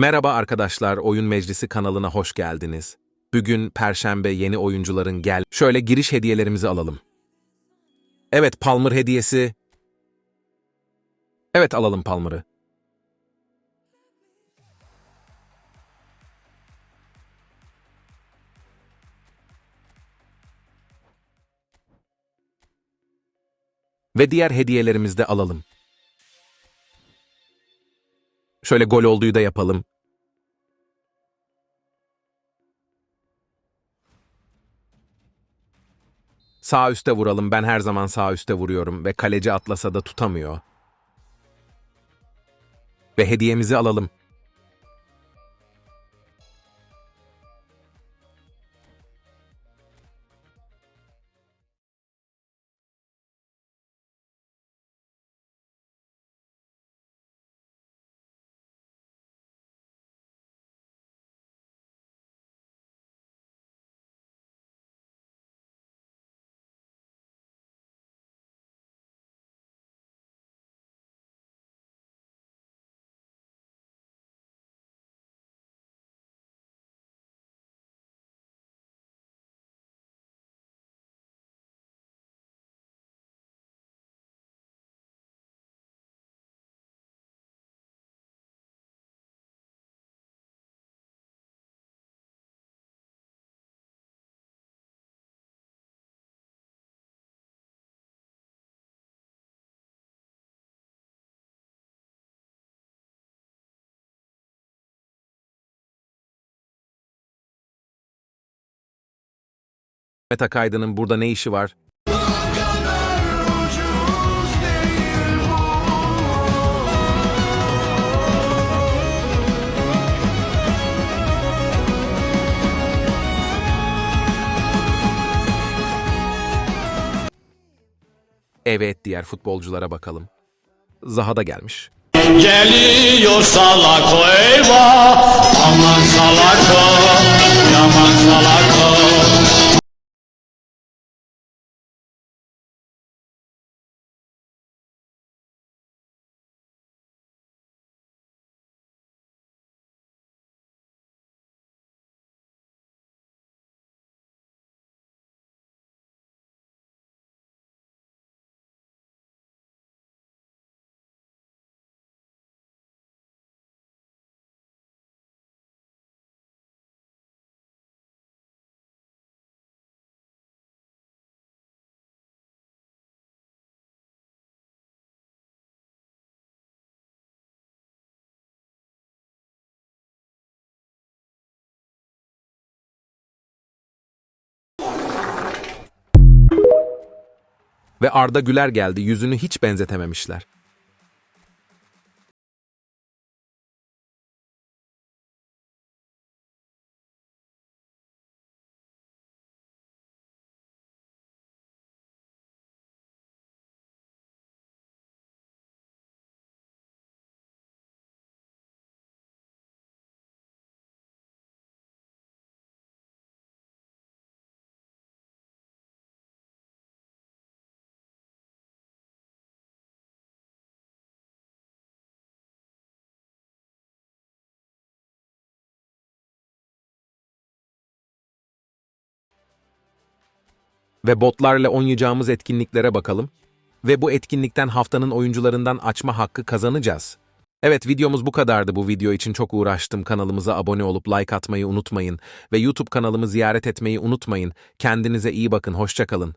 Merhaba arkadaşlar, Oyun Meclisi kanalına hoş geldiniz. Bugün Perşembe yeni oyuncuların gel. Şöyle giriş hediyelerimizi alalım. Evet, Palmer hediyesi. Evet, alalım Palmer'ı. Ve diğer hediyelerimizi de alalım. Şöyle gol olduğu da yapalım. Sağ üste vuralım. Ben her zaman sağ üste vuruyorum ve kaleci atlasa da tutamıyor. Ve hediyemizi alalım. Mehmet Akaydın'ın burada ne işi var? Evet, diğer futbolculara bakalım. Zaha da gelmiş. Geliyor salako eyvah Aman salako Yaman salako Ve Arda Güler geldi, yüzünü hiç benzetememişler. Ve botlarla oynayacağımız etkinliklere bakalım. Ve bu etkinlikten haftanın oyuncularından açma hakkı kazanacağız. Evet videomuz bu kadardı. Bu video için çok uğraştım. Kanalımıza abone olup like atmayı unutmayın. Ve YouTube kanalımı ziyaret etmeyi unutmayın. Kendinize iyi bakın. Hoşçakalın.